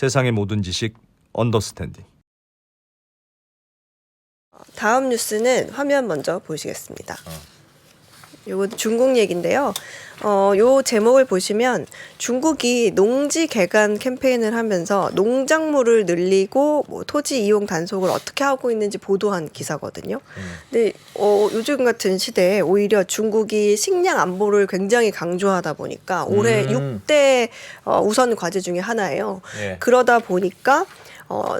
세상의 모든 지식 언더스탠딩. 다음 뉴스는 화면 먼저 보시겠습니다. 요건 중국 얘긴데요. 어, 요 제목을 보시면 중국이 농지 개간 캠페인을 하면서 농작물을 늘리고 뭐 토지 이용 단속을 어떻게 하고 있는지 보도한 기사거든요. 근데 어, 요즘 같은 시대에 오히려 중국이 식량 안보를 굉장히 강조하다 보니까 올해 음. 육 6대 어, 우선 과제 중에 하나예요. 예. 그러다 보니까 어,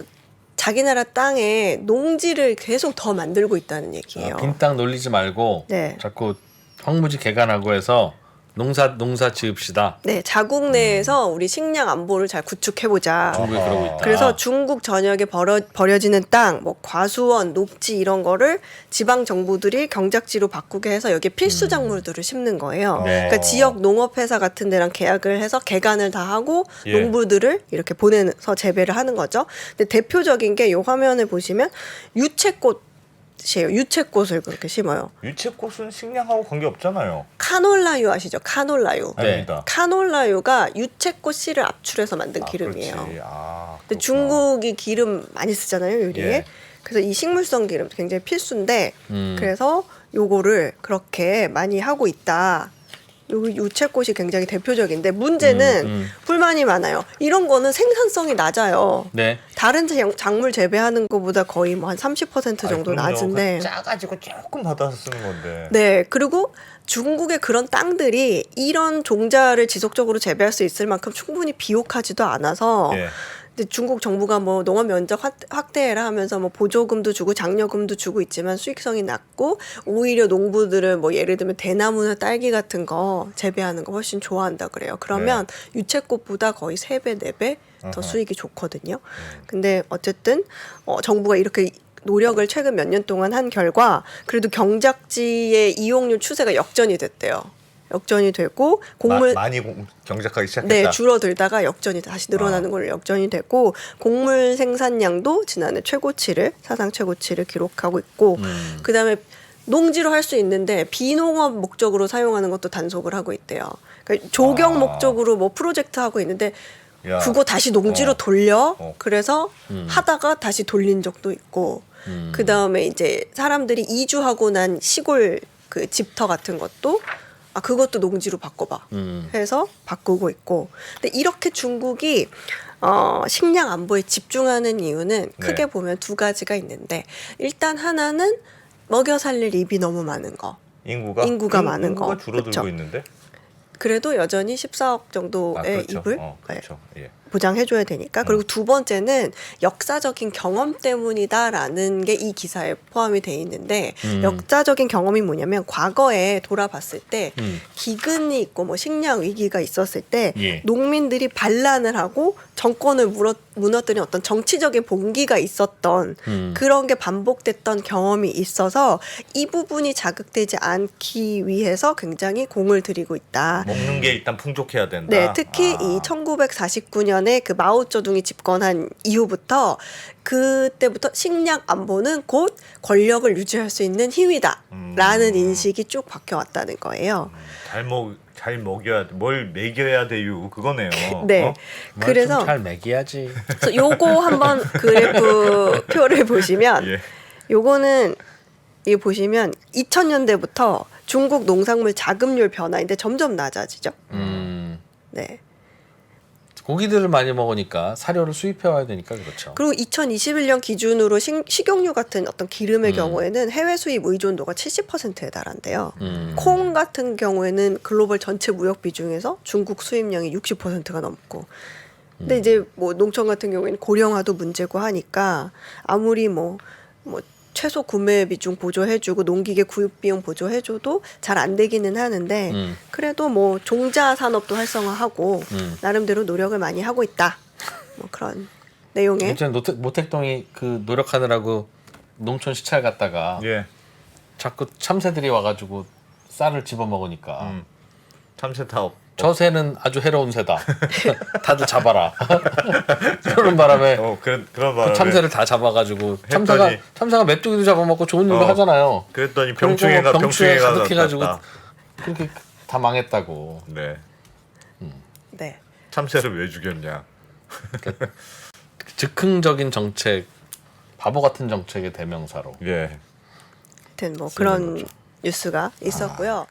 자기 나라 땅에 농지를 계속 더 만들고 있다는 얘기예요. 아, 빈땅 놀리지 말고 네. 자꾸 황무지 개간하고 해서 농사 농사 지읍시다. 네, 자국 내에서 우리 식량 안보를 잘 구축해 보자. 중국이. 그러고 있다. 그래서 중국 전역에 벌어, 버려지는 땅, 뭐 과수원, 녹지 이런 거를 지방 정부들이 경작지로 바꾸게 해서 여기에 필수 작물들을 심는 거예요. 음. 네. 그러니까 지역 농업회사 같은 데랑 계약을 해서 개간을 다 하고 예. 농부들을 이렇게 보내서 재배를 하는 거죠. 근데 대표적인 게 이 화면에 보시면 유채꽃 이에요. 유채꽃을 그렇게 심어요. 유채꽃은 식량하고 관계 없잖아요. 카놀라유 아시죠? 카놀라유. 네. 아닙니다. 카놀라유가 유채꽃 씨를 압출해서 만든 아, 기름이에요. 그렇지. 아, 근데 그렇구나. 중국이 기름 많이 쓰잖아요 요리에. 예. 그래서 이 식물성 기름 굉장히 필수인데 음. 그래서 요거를 그렇게 많이 하고 있다. 요 유채꽃이 굉장히 대표적인데 문제는 음, 음. 불만이 많아요. 이런 거는 생산성이 낮아요. 네. 다른 작- 작물 재배하는 것보다 거의 뭐 한 30% 정도 그럼요. 낮은데. 그거 짜가지고 조금 받아서 쓰는 건데. 네, 그리고 중국의 그런 땅들이 이런 종자를 지속적으로 재배할 수 있을 만큼 충분히 비옥하지도 않아서 예. 중국 정부가 뭐 농업 면적 확- 확대해라 하면서 뭐 보조금도 주고 장려금도 주고 있지만 수익성이 낮고 오히려 농부들은 뭐 예를 들면 대나무나 딸기 같은 거 재배하는 거 훨씬 좋아한다 그래요. 그러면 유채꽃보다 거의 세배네 배더 네. 수익이 좋거든요. 근데 어쨌든 어, 정부가 이렇게 노력을 최근 몇 년 동안 한 결과 그래도 경작지의 이용률 추세가 역전이 됐대요. 역전이 되고 곡물 마, 많이 공- 경작하기 시작했다. 네, 줄어들다가 역전이 다시 늘어나는 걸로 역전이 되고 곡물 생산량도 지난해 최고치를 사상 최고치를 기록하고 있고 음. 그다음에 농지로 할 수 있는데 비농업 목적으로 사용하는 것도 단속을 하고 있대요. 그러니까 조경 아. 목적으로 뭐 프로젝트 하고 있는데 야. 그거 다시 농지로 어. 돌려 어. 그래서 음. 하다가 다시 돌린 적도 있고 음. 그 다음에 이제 사람들이 이주하고 난 시골 그 집터 같은 것도 아 그것도 농지로 바꿔봐 음. 해서 바꾸고 있고 근데 이렇게 중국이 어, 식량 안보에 집중하는 이유는 크게 네. 보면 두 가지가 있는데 일단 하나는 먹여 살릴 입이 너무 많은 거 인구가 인구가 인- 많은 거. 줄어들고 그쵸. 있는데. 그래도 여전히 14억 정도의 아, 그렇죠. 입을 어, 네, 그렇죠. 예. 보장해줘야 되니까. 그리고 두 번째는 역사적인 경험 때문이다라는 게 이 기사에 포함이 돼 있는데 음. 역사적인 경험이 뭐냐면 과거에 돌아봤을 때 음. 기근이 있고 뭐 식량 위기가 있었을 때 예. 농민들이 반란을 하고 정권을 무너, 무너뜨린 어떤 정치적인 봉기가 있었던 음. 그런 게 반복됐던 경험이 있어서 이 부분이 자극되지 않기 위해서 굉장히 공을 들이고 있다. 먹는 게 일단 풍족해야 된다. 네, 특히 아. 이 1949년 에 그 마오쩌둥이 집권한 이후부터 그때부터 식량 안보는 곧 권력을 유지할 수 있는 힘이다라는 음. 인식이 쭉 박혀 왔다는 거예요. 잘 먹, 잘 먹여야 돼. 뭘 먹여야 돼요. 그거네요. 네. 어? 뭐 그래서 좀잘 먹여야지. 그래서 요거 한번 그래프 표를 보시면 예. 요거는 이 보시면 2000년대부터 중국 농산물 자급률 변화인데 점점 낮아지죠. 음. 네. 고기들을 많이 먹으니까 사료를 수입해 와야 되니까 그렇죠. 그리고 2021년 기준으로 식, 식용유 같은 어떤 기름의 음. 경우에는 해외 수입 의존도가 70%에 달한대요. 음. 콩 같은 경우에는 글로벌 전체 무역 비중에서 중국 수입량이 60%가 넘고. 근데 음. 이제 뭐 농촌 같은 경우에는 고령화도 문제고 하니까 아무리 뭐뭐 채소 구매 비중 보조해주고 농기계 구입 비용 보조해줘도 잘 안 되기는 하는데 음. 그래도 뭐 종자 산업도 활성화하고 음. 나름대로 노력을 많이 하고 있다. 뭐 그런 내용의 예전에 노태, 모택동이 그 노력하느라고 농촌 시찰 갔다가 예. 자꾸 참새들이 와가지고 쌀을 집어 먹으니까 음. 참새 타업. 저 새는 아주 해로운 새다. 다들 잡아라. 그러는 바람에 어, 그런 그런 그 바람에 참새를 다 잡아가지고 참새가 했더니- 참새가 메뚜기도 잡아먹고 좋은 일도 어. 하잖아요. 그랬더니 병충해가 병충해 병충해 가 가득해가지고. 그렇게 다 망했다고. 네. 네. 참새를 왜 죽였냐? 그러니까 즉흥적인 정책, 바보 같은 정책의 대명사로. 예. 하여튼 뭐 쓰는 그런 거죠. 뉴스가 있었고요.